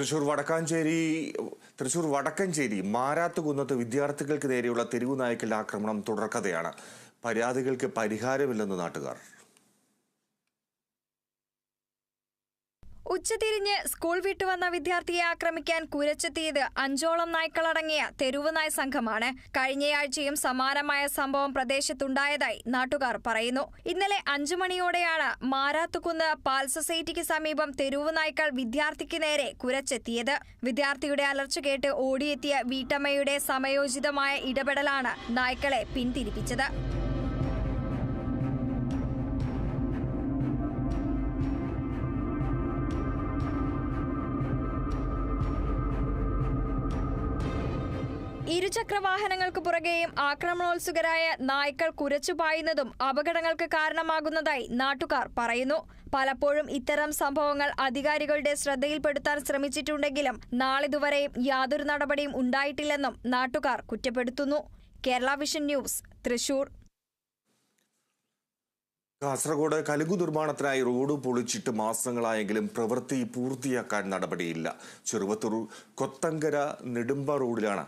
തൃശൂർ വടക്കാഞ്ചേരി തൃശൂർ വടക്കഞ്ചേരി മാരാത്തുകുന്നത്ത് വിദ്യാർത്ഥികൾക്ക് നേരെയുള്ള തെരുവു നായ്ക്കളുടെ ആക്രമണം തുടർക്കഥയാണ്. പരാതികൾക്ക് പരിഹാരമില്ലെന്ന് നാട്ടുകാർ. ഉച്ചതിരിഞ്ഞ് സ്കൂൾ വിട്ടുവന്ന വിദ്യാർത്ഥിയെ ആക്രമിക്കാൻ കുരച്ചെത്തിയത് അഞ്ചോളം നായ്ക്കളടങ്ങിയ തെരുവ് നായ് സംഘമാണ്. കഴിഞ്ഞയാഴ്ചയും സമാനമായ സംഭവം പ്രദേശത്തുണ്ടായതായി നാട്ടുകാർ പറയുന്നു. ഇന്നലെ അഞ്ചു മണിയോടെയാണ് മാരാത്തുകുന്ന് പാൽ സൊസൈറ്റിക്ക് സമീപം തെരുവ് നായ്ക്കൾ വിദ്യാർത്ഥിക്ക് നേരെ കുരച്ചെത്തിയത്. വിദ്യാർത്ഥിയുടെ അലർച്ച കേട്ട് ഓടിയെത്തിയ വീട്ടമ്മയുടെ സമയോചിതമായ ഇടപെടലാണ് നായ്ക്കളെ പിന്തിരിപ്പിച്ചത്. ഇരുചക്രവാഹനങ്ങൾക്ക് പുറകെയും ആക്രമണോത്സുകരായ നായ്ക്കൾ കുരച്ചുപായുന്നതും അപകടങ്ങൾക്ക് കാരണമാകുന്നതായി നാട്ടുകാർ പറയുന്നു. പലപ്പോഴും ഇത്തരം സംഭവങ്ങൾ അധികാരികളുടെ ശ്രദ്ധയിൽപ്പെടുത്താൻ ശ്രമിച്ചിട്ടുണ്ടെങ്കിലും നാളിതുവരെയും യാതൊരു നടപടിയും ഉണ്ടായിട്ടില്ലെന്നും നാട്ടുകാർ കുറ്റപ്പെടുത്തുന്നു. Kerala vision news Thrissur. Kasaragod കലുങ്കു നിർമ്മാണത്തിനായി റോഡ് പൊളിച്ചിട്ട് മാസങ്ങളായെങ്കിലും പ്രവൃത്തി പൂർത്തിയാക്കാൻ നടപടിയില്ല. ചെറുവത്തൂർ കൊത്തങ്കര നെടുമ്പ റോഡിലാണ്